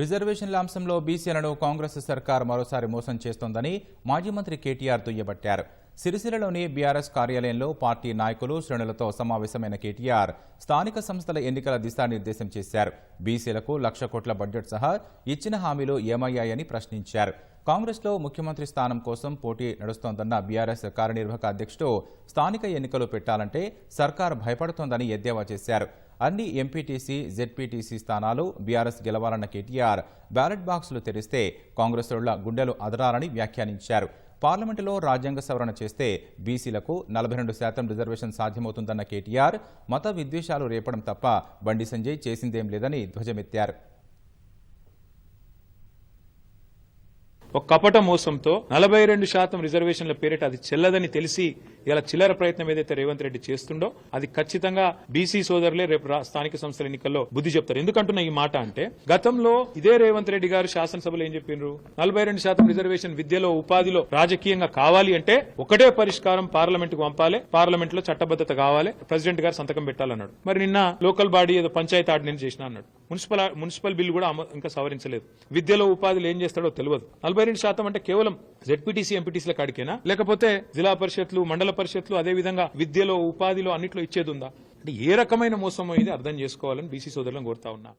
రిజర్వేషన్ల అంశంలో బీసీలను కాంగ్రెస్ సర్కార్ మరోసారి మోసం చేస్తోందని మాజీ మంత్రి కేటీఆర్ దుయ్యబట్టారు. సిరిసిల్లలోని బీఆర్ఎస్ కార్యాలయంలో పార్టీ నాయకులు శ్రేణులతో సమావేశమైన కేటీఆర్ స్థానిక సంస్థల ఎన్నికల దిశానిర్దేశం చేశారు. బీసీలకు లక్ష కోట్ల బడ్జెట్ సహా ఇచ్చిన హామీలు ఏమయ్యాయని ప్రశ్నించారు. కాంగ్రెస్లో ముఖ్యమంత్రి స్థానం కోసం పోటీ నడుస్తోందన్న బీఆర్ఎస్ కార్యనిర్వాహక అధ్యక్షుడు స్థానిక ఎన్నికలు పెట్టాలంటే సర్కార్ భయపడుతోందని ఎద్దేవా చేశారు. అన్ని ఎంపీటీసీ జెడ్పీటీసీ స్థానాలు బీఆర్ఎస్ గెలవాలన్న కేటీఆర్ బ్యాలెట్ బాక్సులు తెరిస్తే కాంగ్రెసుల గుండెలు అదరాలని వ్యాఖ్యానించారు. పార్లమెంటులో రాజ్యాంగ సవరణ చేస్తే బీసీలకు నలభై రెండు శాతం రిజర్వేషన్ సాధ్యమవుతుందన్న కేటీఆర్ మత విద్వేషాలు రేపడం తప్ప బండి సంజయ్ చేసిందేం లేదని ధ్వజమెత్తారు. ఒక కపట మోసంతో నలభై రెండు శాతం రిజర్వేషన్ల పేరిట అది చెల్లదని తెలిసి ఇలా చిల్లర ప్రయత్నం ఏదైతే రేవంత్ రెడ్డి చేస్తుండో అది ఖచ్చితంగా బీసీ సోదరులే రేపు రా- స్థానిక సంస్థల ఎన్నికల్లో బుద్ధి చెప్తారు. ఎందుకంటున్న ఈ మాట అంటే గతంలో ఇదే రేవంత్ రెడ్డి గారు శాసనసభలో ఏం చెప్పిండ్రు? నలభై రెండు శాతం రిజర్వేషన్ విద్యలో ఉపాధిలో రాజకీయంగా కావాలి అంటే ఒకటే పరిష్కారం పార్లమెంట్కు పంపాలి పార్లమెంట్లో చట్టబద్దత కావాలి ప్రెసిడెంట్ గారు సంతకం పెట్టాలన్నాడు. మరి నిన్న లోకల్ బాడీ ఏదో పంచాయతీ ఆర్డినెన్స్ చేసిన అన్నాడు. మున్సిపల్ మున్సిపల్ బిల్లు కూడా ఇంకా సవరించలేదు. విద్యలో ఉపాధిలో ఏం చేస్తాడో తెలియదు. నలభై రెండు శాతం అంటే కేవలం జెడ్పీటీసీ ఎంపీటీసీల కాడికేనా? లేకపోతే జిల్లా పరిషత్లు మండల పరిషత్లు అదే విధంగా విద్యలో ఉపాధిలో అన్నిట్లో ఇచ్చేది ఉందా? అంటే ఏ రకమైన మోసం ఇది అర్థం చేసుకోవాలని బీసీ సోదరులను కోరుతా ఉన్నా.